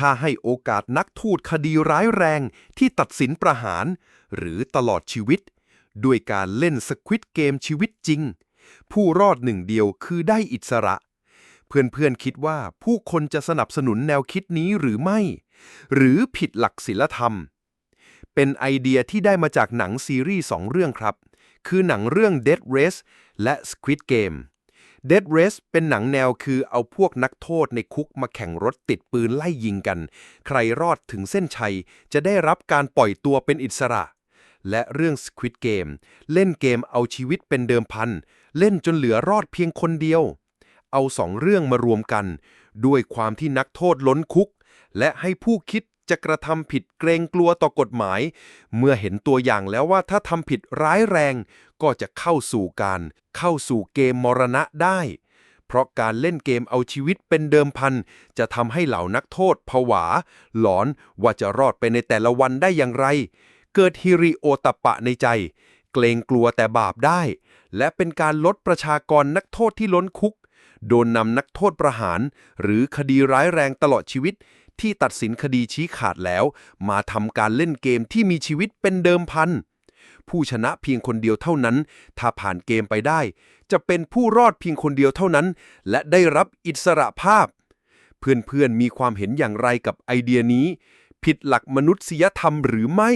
ถ้าให้โอกาสนักทูตคดีร้ายแรงที่ตัดสินประหาร หรือตลอดชีวิต ด้วยการเล่นสควิตเกมชีวิตจริง ผู้รอดหนึ่งเดียวคือได้อิสระ เพื่อนๆคิดว่าผู้คนจะสนับสนุนแนวคิดนี้หรือไม่ หรือผิดหลักศีลธรรม เป็นไอเดียที่ได้มาจากหนังซีรีส์สองเรื่องครับ คือหนังเรื่อง Dead Race และ Squid Game Dead Race เป็นหนังแนวคือเอาพวกนักโทษในคุกมาแข่งรถติดปืนไล่ยิงกัน ใครรอดถึงเส้นชัย จะได้รับการปล่อยตัวเป็นอิสระ และเรื่อง Squid Game เล่นเกมเอาชีวิตเป็นเดิมพัน เล่นจนเหลือรอดเพียงคนเดียว เอาสองเรื่องมารวมกัน ด้วยความที่นักโทษล้นคุก และให้ผู้คิด จะกระทำผิดเกรงกลัวต่อกฎหมาย เมื่อเห็นตัวอย่างแล้วว่าถ้าทำผิดร้ายแรง ก็จะเข้าสู่การ เข้าสู่เกมมรณะได้ เพราะการเล่นเกมเอาชีวิตเป็นเดิมพัน จะทำให้เหล่านักโทษผวา หลอนว่าจะรอดไปในแต่ละวันได้อย่างไร เกิดฮิริโอตปปะในใจ เกรงกลัวแต่บาปได้ และเป็นการลดประชากรนักโทษที่ล้นคุกโดนนำนักโทษประหาร หรือคดีร้ายแรงตลอดชีวิต ที่ตัดสินคดีชี้ขาดแล้ว มาทำการเล่นเกมที่มีชีวิตเป็นเดิมพัน ผู้ชนะเพียงคนเดียวเท่านั้น ถ้าผ่านเกมไปได้ จะเป็นผู้รอดเพียงคนเดียวเท่านั้น และได้รับอิสระภาพ เพื่อนๆมีความเห็นอย่างไรกับไอเดียนี้ ผิดหลักมนุษยธรรมหรือไม่